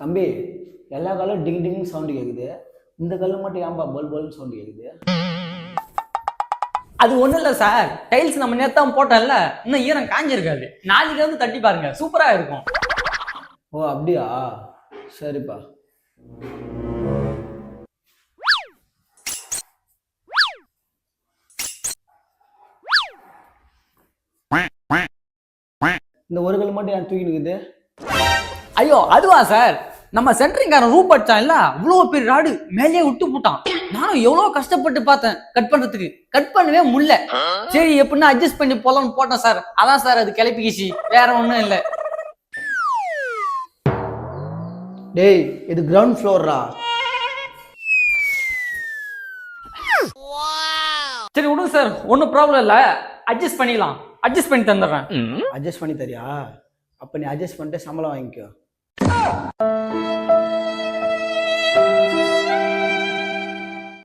தம்பி எல்லா காலும் டிங் டிங் சவுண்டு கேட்குது இந்த கல்லு மட்டும் ஏன்பா பல் பல்னு சவுண்டு கேட்குது அது ஒண்ணும் இல்ல சார் டைல்ஸ் நம்ம நேத்தான் போட்டோம்ல இன்னும் ஈரம் காஞ்சிருக்காது. நாளைக்கு வந்து தட்டி பாருங்க. சூப்பரா இருக்கும். ஓ அப்படியா? சரிப்பா. இந்த ஒரு கல் மட்டும் ஏன் தூக்கி நிக்குது ஐயோ அதுவா சார்? நம்ம சென்ட்ரிங்காரன் ரூப் அடிச்சான் இல்ல இவ்வளோ பெரிய ராடு மேலேயே விட்டு போட்டான். நானும் எவ்வளோ கஷ்டப்பட்டு பார்த்தேன் கட் பண்றதுக்கு. கட் பண்ணவே முடியல. சரி எப்படின்னா அட்ஜஸ்ட் பண்ணி போலாம்னு போட்டேன் சார். அதான் சார் அது கிளப்பிக்கிச்சு. வேற ஒன்றும் இல்லை. டேய் இது கிரவுண்ட் ஃப்ளோர்ரா சரி விடுங்க சார். ஒன்றும் ப்ராப்ளம் இல்லை. அட்ஜஸ்ட் பண்ணிக்கலாம் அட்ஜஸ்ட் பண்ணி தந்துடுறேன். அட்ஜஸ்ட் பண்ணி தரியா? அப்ப நீ அட்ஜஸ்ட் பண்ணிட்டு சம்பளம் வாங்கிக்கோ. Oh!